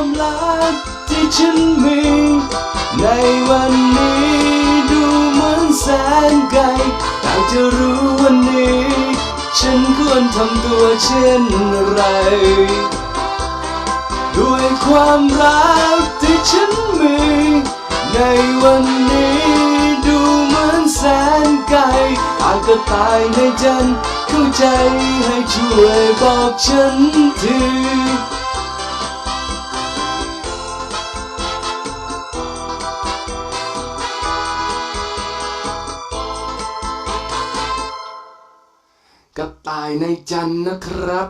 ความรักที่ฉันมีในวันนี้ดูเหมือนแสนไกลหากจะรู้วันนี้ ฉันควรทำตัวเช่นไร ด้วยความรักที่ฉันมี ในวันนี้ดูเหมือนแสนไกลอาจก็ตายในจันทร์เข้าใจให้ช่วยบอกฉันทีายในจันทร์นะครับ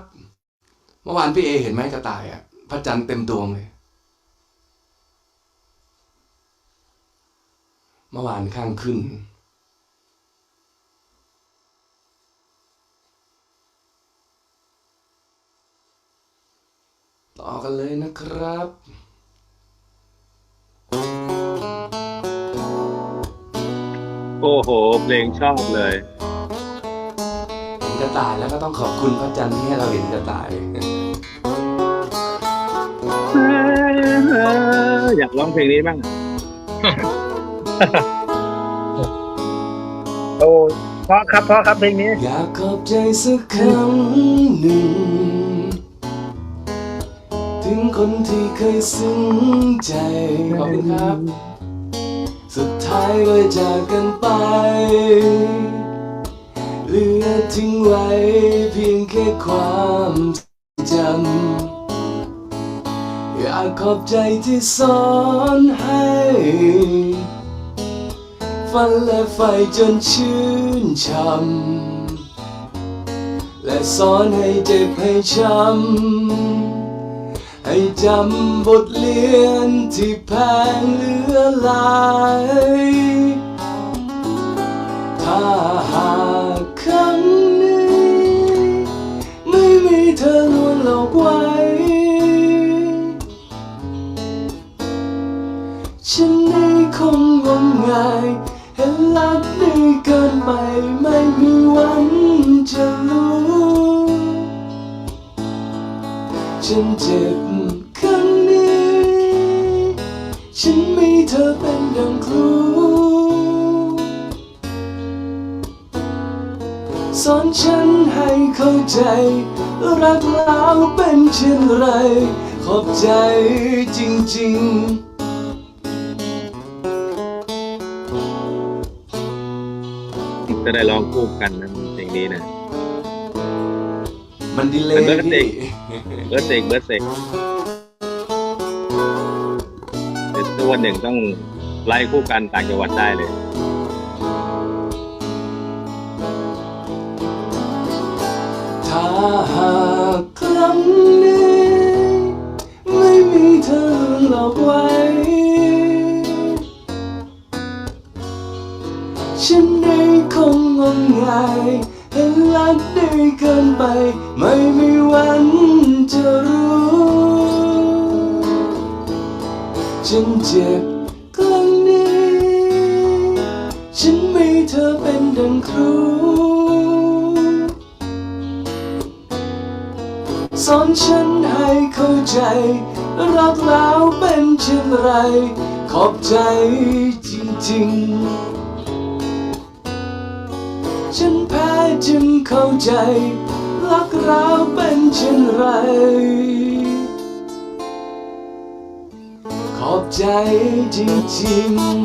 เมื่อวานพี่เอเห็นไหมกระต่ายอะพระจันทร์เต็มดวงเลย เมื่อวานข้างขึ้น ต่อกันเลยนะครับโอ้โห เพลงชอบเลย กระต่ายแล้วก็ต้องขอบคุณพระจันทร์ที่ให้เราเห็นกระต่ายอยากร้องเพลงนี้บ้าง โอ้เพราะครับเพราะครับเพลงนี้ อยากขอบใจสักครั้งหนึ่ง ถึงคนที่เคยซึ้งใจ ขอบคุณครับ สุดท้ายก็จากกันไปเห ลือทิ้งไว้เพียงแค่ความจำอยากขอบใจที่สอนให้ฝันและไฟจนชื่นช่ำและสอนให้เจ็บให้ช้ำให้จำบทเรียนที่แพงเหลือหลาย ไปไม่มีวันจะรู้ ฉันเจ็บครั้งนี้ ฉันมีเธอเป็นดังครูสอนฉันให้เข้าใจ รักแล้วเป็นเช่นไร ขอบใจจริงๆ จะได้ร้องคู่กันนะเพลงนี้นะมันดีเลมันย์เบิร์ดเดพี่ย์เบิร์ดเสกเบิร์ดเสกเดี๋ยวตัวหนึ่งต้องไล่คู่กันต่างจังหวัดได้เลยถ้าหากครั้ง ฉันได้คงงมงายเห็นรักได้เกินไป ไม่มีวันจะรู้ ฉันเจ็บครั้งนี้ ฉันมีเธอเป็นดังครูสอนฉันให้เข้าใจ รักแล้วเป็นเช่นไร ขอบใจจริงๆ ฉันแพ้จึงเข้าใจรักเราเป็นเช่นไร ขอบใจจริงๆ